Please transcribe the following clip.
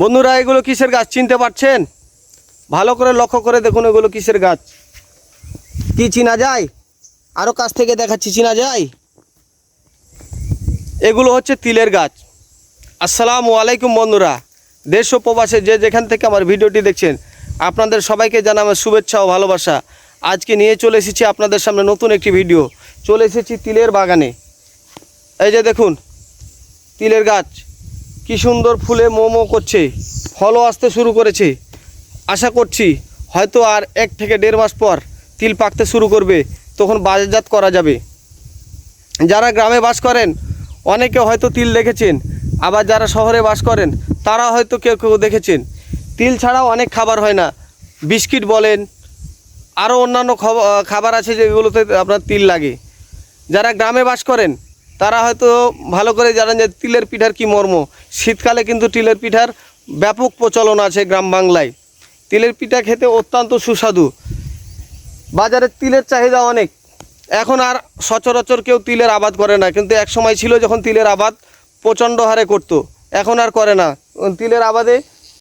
বন্ধুরা, এগুলো কিসের গাছ চিনতে পারছেন? ভালো করে লক্ষ্য করে দেখুন এগুলো কিসের গাছ। কি চিনা যায়? আরও কাছ থেকে দেখাচ্ছি, চিনা যায়? এগুলো হচ্ছে তিলের গাছ। আসসালামু আলাইকুম বন্ধুরা। দেশ ও প্রবাসে যে যেখান থেকে আমার ভিডিওটি দেখছেন, আপনাদের সবাইকে জানাবার শুভেচ্ছা ও ভালোবাসা। আজকে নিয়ে চলে এসেছি আপনাদের সামনে নতুন একটি ভিডিও। চলে এসেছি তিলের বাগানে। এই যে দেখুন, তিলের গাছ। কি সুন্দর ফুলে মোমো করছে, ফলও আসতে শুরু করেছে। আশা করছি হয়তো আর এক থেকে দেড় মাস পর তিল পাকতে শুরু করবে, তখন বাজারজাত করা যাবে। যারা গ্রামে বাস করেন, অনেকে হয়তো তিল দেখেছেন, আবার যারা শহরে বাস করেন, তারা হয়তো কেউ কেউ দেখেছেন। তিল ছাড়াও অনেক খাবার হয় না। বিস্কিট বলেন আরও অন্যান্য খব- খাবার আছে যেগুলোতে আপনার তিল লাগে। যারা গ্রামে বাস করেন তারা হয়তো ভালো করে জানেন যে তিলের পিঠার কি মর্ম। শীতকালে কিন্তু তিলের পিঠার ব্যাপক প্রচলন আছে গ্রাম বাংলায়। তিলের পিঠা খেতে অত্যন্ত সুস্বাদু। বাজারে তিলের চাহিদা অনেক। এখন আর সচরাচর কেউ তিলের আবাদ করে না। কিন্তু এক সময় ছিল যখন তিলের আবাদ প্রচণ্ড হারে করতো। এখন আর করে না। তিলের আবাদে